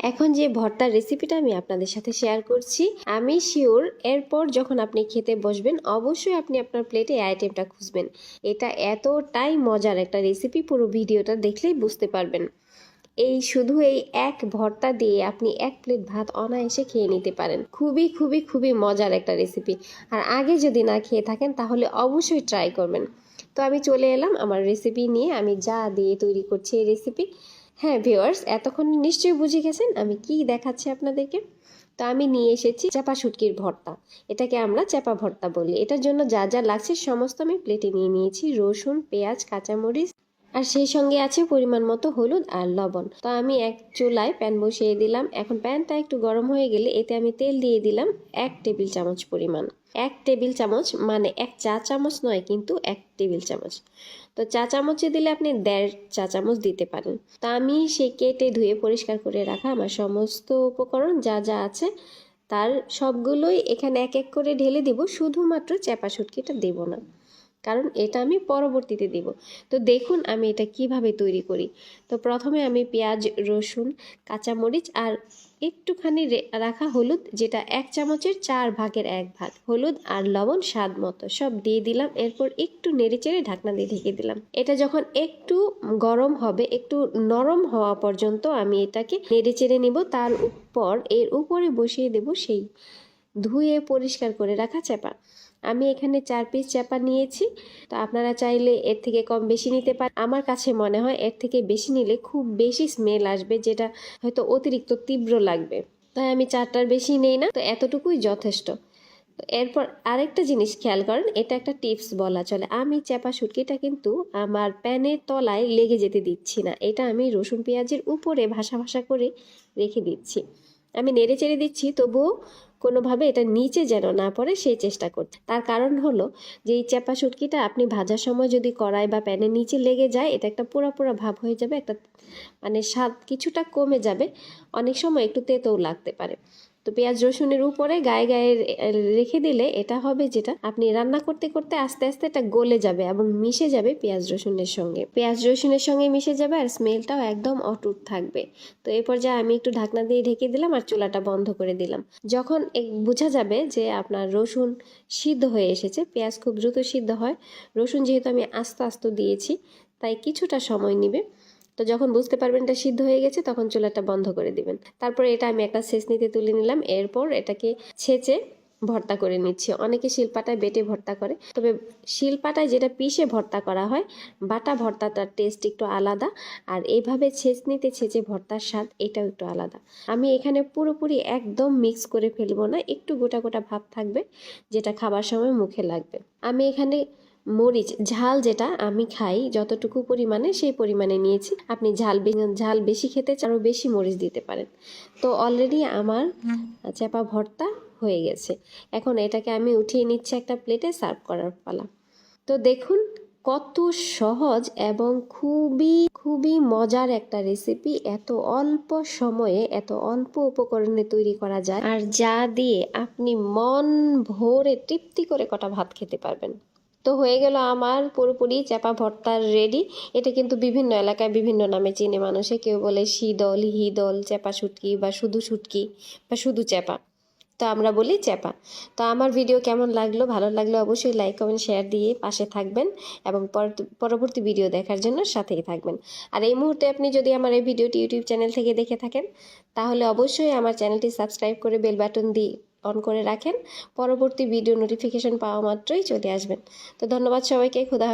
এখন যে ভর্তার রেসিপিটা আমি আপনাদের সাথে শেয়ার করছি, আমি শিওর এরপর যখন আপনি খেতে বসবেন, অবশ্যই আপনি আপনার প্লেটে এই আইটেমটা খুঁজবেন। এটা এতটাই মজার একটা রেসিপি পুরো ভিডিওটা দেখলেই বুঝতে পারবেন। এই শুধু এই এক ভর্তা দিয়ে আপনি এক প্লেট ভাত অনায়াসে খেয়ে নিতে পারেন। খুবই খুবই খুবই মজার একটা রেসিপি আর আগে যদি না খেয়ে থাকেন, তাহলে অবশ্যই ট্রাই করবেন। তো আমি চলে এলাম আমার রেসিপি নিয়ে। আমি যা দিয়ে তৈরি করছি এই রেসিপি হ্যাঁ ভিওয়ার্স এতক্ষণ নিশ্চয়ই বুঝে গেছেন আমি কি দেখাচ্ছি আপনাদেরকে। তো আমি নিয়ে এসেছি চাপা শুটকির ভর্তা। এটাকে আমরা চাপা ভর্তা বলি। এটার জন্য যা যা লাগছে সমস্ত আমি প্লেটে নিয়ে নিয়েছি। রসুন, পেঁয়াজ, কাঁচামরিচ আর সেই সঙ্গে আছে পরিমাণ মতো হলুদ আর লবণ। তো আমি এক চুলায় প্যান বসিয়ে দিলাম। এখন প্যানটা একটু গরম হয়ে গেলে এতে আমি তেল দিয়ে দিলাম এক টেবিল চামচ পরিমাণ। এক টেবিল চামচ মানে এক চা চামচ নয়, কিন্তু এক টেবিল চামচ। তো চা চামচে দিলে আপনি দেড় চা চামচ দিতে পারেন। তো আমি সেই কেটে ধুয়ে পরিষ্কার করে রাখা আমার সমস্ত উপকরণ যা যা আছে তার সবগুলোই এখানে এক এক করে ঢেলে দিব। শুধুমাত্র চ্যাপা শুটকিটা দেব না। কারণ এটা আমি পরবর্তীতে দেব। তো দেখুন আমি এটা কীভাবে তৈরি করি। তো প্রথমে আমি পেঁয়াজ, রসুন, কাঁচামরিচ আর একটুখানি রাখা হলুদ, যেটা এক চামচের চার ভাগের এক ভাগ। হলুদ আর লবণ স্বাদ মতো সব দিয়ে দিলাম, এরপর একটু নেড়েচেড়ে ঢাকনা দিয়ে ঢেকে দিলাম। এটা যখন একটু গরম হবে, একটু নরম হওয়া পর্যন্ত আমি এটাকে নেড়েচেড়ে নিব। তার উপর, এর উপরে বসিয়ে দেব সেই ধুয়ে পরিষ্কার করে রাখা চাপা। আমি এখানে চার পিস চাপা নিয়েছি। তো আপনারা চাইলে এর থেকে কম বেশি নিতে পারেন আমার কাছে মনে হয় এর থেকে বেশি নিলে খুব বেশি স্মেল আসবে, যেটা হয়তো অতিরিক্ত তীব্র লাগবে। তাই আমি চারটার বেশি নেই না, তো এতটুকুই যথেষ্ট। এরপর আরেকটা জিনিস খেয়াল করেন, এটা একটা টিপস বলা চলে। আমি চাপা শুটকিটা কিন্তু আমার প্যানের তলায় লেগে যেতে দিচ্ছি না, এটা আমি রসুন পেঁয়াজের উপরে ভাসা ভাসা করে রেখে দিচ্ছি। আমি নেড়ে চেড়ে দিচ্ছি, তবুও কোনোভাবে এটা নিচে যেন না পড়ে, সেই চেষ্টা করতে। তার কারণ হলো যে, এই চ্যাপা শুটকিটা আপনি ভাজার সময় যদি কড়াই বা প্যানের নিচে লেগে যায়, এটা একটা পুরা পুরা ভাব হয়ে যাবে, একটা মানে স্বাদ কিছুটা কমে যাবে, অনেক সময় একটু তেতেও লাগতে পারে। তো পেঁয়াজ রসুনের উপরে গায়ে গায়ে রেখে দিলে এটা হবে যেটা আপনি রান্না করতে করতে আস্তে আস্তে এটা গলে যাবে এবং মিশে যাবে পেঁয়াজ রসুনের সঙ্গে। পেঁয়াজ রসুনের সঙ্গে মিশে যাবে আর স্মেলটাও একদম অটুট থাকবে। তো এই পর্যায়ে আমি একটু ঢাকনা দিয়ে ঢেকে দিলাম আর চুলাটা বন্ধ করে দিলাম। যখন বোঝা যাবে যে আপনার রসুন সিদ্ধ হয়ে এসেছে, পেঁয়াজ খুব দ্রুত সিদ্ধ হয়। রসুন যেহেতু আমি আস্তে আস্তে দিয়েছি, তাই কিছুটা সময় নেবে। তো যখন বুঝতে পারবেন এটা সিদ্ধ হয়ে গেছে, তখন চুলাটা বন্ধ করে দিবেন। তারপরে এটা আমি একটা ছেঁচনিতে তুলে নিলাম, এরপর এটাকে ছেঁচে ভর্তা করে নিচ্ছি। অনেকে শিলপাটায় বেটে ভর্তা করে, তবে শিলপাটায় যেটা পিষে ভর্তা করা হয়, বাটা ভর্তাটার টেস্ট একটু আলাদা, আর এইভাবে ছেঁচনিতে ছেঁচে ভর্তার স্বাদ এটাও একটু আলাদা। আমি এখানে পুরোপুরি একদম মিক্স করে ফেলব না, একটু গোটা গোটা ভাব থাকবে, যেটা খাবার সময় মুখে লাগবে। আমি এখানে মরিচ ঝাল যেটা আমি খাই যতটুকু পরিমাণে সেই পরিমাণে নিয়েছি। আপনি ঝাল ঝাল বেশি খেতে চান, আরও বেশি মরিচ দিতে পারেন। তো অলরেডি আমার চাপা ভর্তা হয়ে গেছে। এখন এটাকে আমি উঠিয়ে নিচ্ছি একটা প্লেটে সার্ভ করার পালা। তো দেখুন কত সহজ এবং খুবই খুবই মজার একটা রেসিপি এত অল্প সময়ে এত অল্প উপকরণে তৈরি করা যায়। আর যা দিয়ে আপনি মন ভরে তৃপ্তি করে কটা ভাত খেতে পারবেন। তো হয়ে গেল আমার পুরোপুরি চাপা ভর্তার রেডি এটা কিন্তু বিভিন্ন এলাকায় বিভিন্ন নামে চিনে মানুষে। কেউ বলে শীদল হিদল চাপা শুটকি বা শুধু শুটকি বা শুধু চাপা তো আমরা বলি চ্যাপা। তো আমার ভিডিও কেমন লাগল, ভালো লাগল অবশ্যই লাইক কমেন্ট শেয়ার দিয়ে পাশে থাকবেন এবং পরবর্তী ভিডিও দেখার জন্য সাথেই থাকবেন। আর এই মুহূর্তে আপনি যদি আমার এই ভিডিওটি ইউটিউব চ্যানেল থেকে দেখে থাকেন, তাহলে অবশ্যই আমার চ্যানেলটি সাবস্ক্রাইব করে বেল বাটন দিয়ে অন করে রাখেন। পরবর্তী ভিডিও নোটিফিকেশন পাওয়া মাত্রই চলে আসবেন। তো ধন্যবাদ সবাইকে, খুদা।